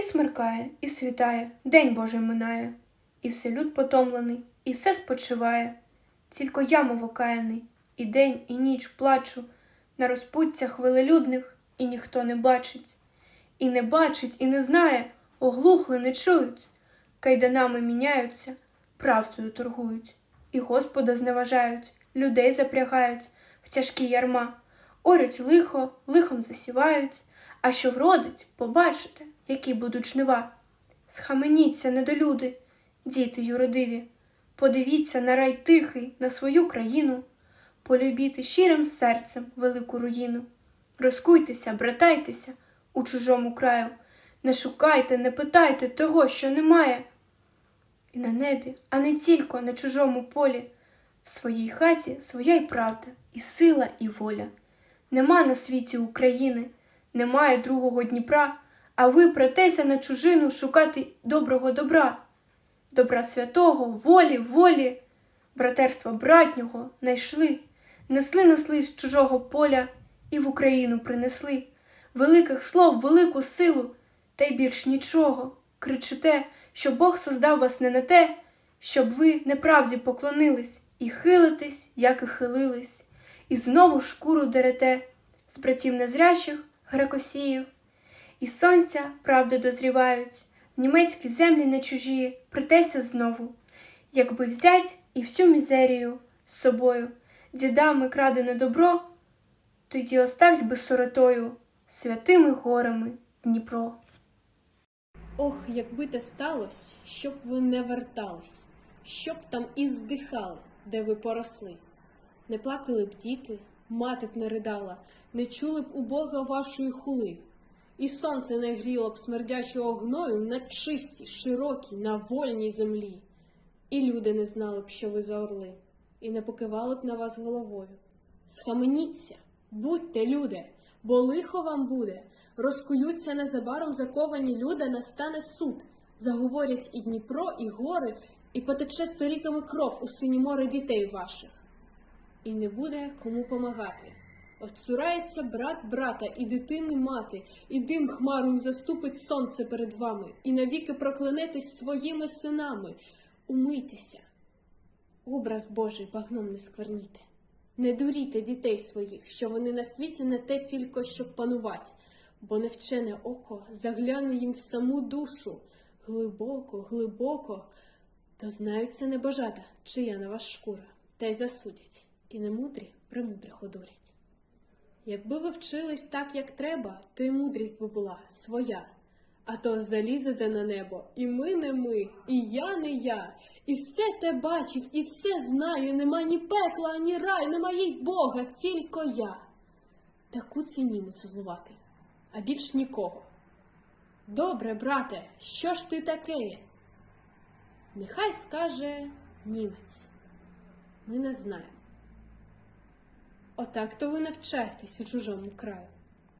І смеркає, і світає, день Божий минає, і все люд потомлений, і все спочиває. Тільки я, мов окаяний, і день, і ніч плачу на розпуттях велелюдних, і ніхто не бачить. І не бачить, і не знає, оглухли, не чують. Кайданами міняються, правдою торгують, і Господа зневажають, людей запрягають в тяжкі ярма, орють лихо, лихом засівають, а що вродить, побачите, які будуть жнива. Схаменіться, недолюди, діти юродиві, подивіться на рай тихий, на свою країну, полюбіти щирим серцем велику руїну. Розкуйтеся, братайтеся у чужому краю, не шукайте, не питайте того, що немає. І на небі, а не тільки на чужому полі, в своїй хаті своя й правда, і сила, і воля. Нема на світі України, немає другого Дніпра, а ви претеся на чужину шукати доброго добра, добра святого, волі, волі, братерства братнього найшли, несли несли з чужого поля і в Україну принесли. Великих слов, велику силу, та й більш нічого. Кричите, що Бог создав вас не на те, щоб ви неправді поклонились, і хилитесь, як і хилились, і знову шкуру дерете з братів незрящих грекосіїв, і сонця правди дозрівають, німецькі землі не чужі, притеся знову, якби взять і всю мізерію з собою, дідами крадене добро, тоді оставсь би сиротою святими горами Дніпро. Ох, якби те сталося, щоб ви не вертались, щоб там і здихали, де ви поросли. Не плакали б діти, мати б не ридала, не чули б у Бога вашої хули. І сонце не гріло б смердячого гною на чистій, широкій, на вольній землі. І люди не знали б, що ви за орли, і не покивали б на вас головою. Схаменіться, будьте, люди, бо лихо вам буде. Розкуються незабаром заковані люди, настане суд. Заговорять і Дніпро, і гори, і потече сторіками кров у сині море дітей ваших. І не буде кому помагати. Отцурається брат брата, і дитини мати, і дим хмарою заступить сонце перед вами, і навіки проклянетесь своїми синами. Умийтеся. Образ Божий багном не скверніте. Не дуріте дітей своїх, що вони на світі не те тільки, щоб панувати, бо невчене око загляне їм в саму душу глибоко, глибоко, то знаються небожата, чия на вас шкура, та й засудять, і немудрі премудрих одурять. Якби ви вчились так, як треба, то й мудрість би була своя. А то залізете на небо, і ми не ми, і я не я, і все те бачив, і все знаю, нема ні пекла, ні рай, немає й Бога, тільки я. Таку ціні злувати, а більш нікого. Добре, брате, що ж ти таке? Нехай скаже німець. Ми не знаємо. Отак то ви навчаєтесь у чужому краю.